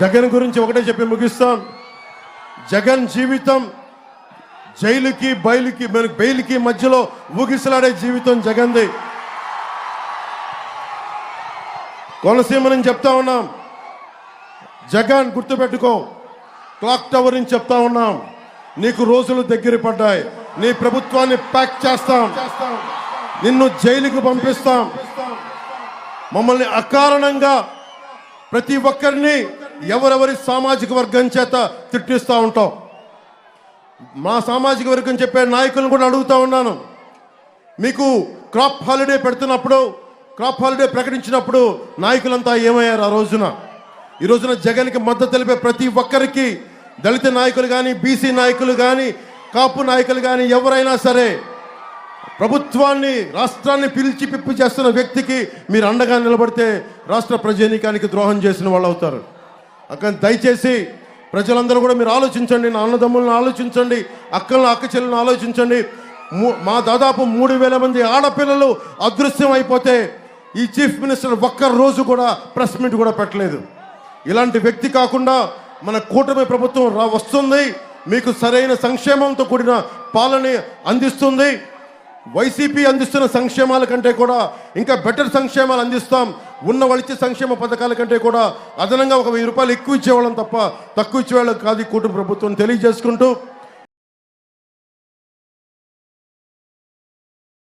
జగన్ గురించి ఒకటే చెప్పి ముగిస్తాం. జగన్ జీవితం జైలుకి బయలుకి బెయిల్కి మధ్యలో ఊగిసలాడే జీవితం జగన్ది. కోనసీమ నుంచి చెప్తా ఉన్నాం. జగన్ గుర్తుపెట్టుకో క్లాక్ టవర్ నుంచి చెప్తా ఉన్నాం. నీకు రోజులు దగ్గర పడ్డాయి. నీ ప్రభుత్వాన్ని ప్యాక్ చేస్తాం. నిన్ను జైలుకు పంపిస్తాం. మమ్మల్ని అకారణంగా ప్రతి ఒక్కరిని ఎవరెవరి సామాజిక వర్గం చేత తిట్టిస్తూ ఉంటాం. మా సామాజిక వర్గం చెప్పే నాయకులను కూడా అడుగుతూ ఉన్నాను. మీకు క్రాప్ హాలిడే పెడుతున్నప్పుడు క్రాప్ హాలిడే ప్రకటించినప్పుడు నాయకులంతా ఏమయ్యారు ఆ రోజున? ఈ రోజున జగన్కి మద్దతు తెలిపే ప్రతి ఒక్కరికి దళిత నాయకులు కానీ బీసీ నాయకులు కానీ కాపు నాయకులు కానీ ఎవరైనా సరే ప్రభుత్వాన్ని రాష్ట్రాన్ని పిలిచి పిప్పి చేస్తున్న వ్యక్తికి మీరు అండగా నిలబడితే రాష్ట్ర ప్రజానీకానికి ద్రోహం చేసిన వాళ్ళు అవుతారు. అక్కడ దయచేసి ప్రజలందరూ కూడా మీరు ఆలోచించండి నా అన్నదమ్ములను ఆలోచించండి అక్కలను అక్క చెల్లెలను ఆలోచించండి. మా దాదాపు మూడు వేల మంది ఆడపిల్లలు అదృశ్యం అయిపోతే ఈ చీఫ్ మినిస్టర్ ఒక్క రోజు కూడా ప్రెస్ మీట్ కూడా పెట్టలేదు. ఇలాంటి వ్యక్తి కాకుండా మన కూటమి ప్రభుత్వం రా వస్తుంది. మీకు సరైన సంక్షేమంతో కూడిన పాలన అందిస్తుంది. వైసీపీ అందిస్తున్న సంక్షేమాల కంటే కూడా ఇంకా బెటర్ సంక్షేమాలు అందిస్తాం. ఉన్న వాళ్ళిచ్చే సంక్షేమ పథకాల కంటే కూడా అదనంగా ఒక వెయ్యి రూపాయలు ఎక్కువ ఇచ్చేవాళ్ళం తప్ప తక్కువ ఇచ్చేవాళ్ళం కాదు కూటమి ప్రభుత్వం. తెలియజేసుకుంటూ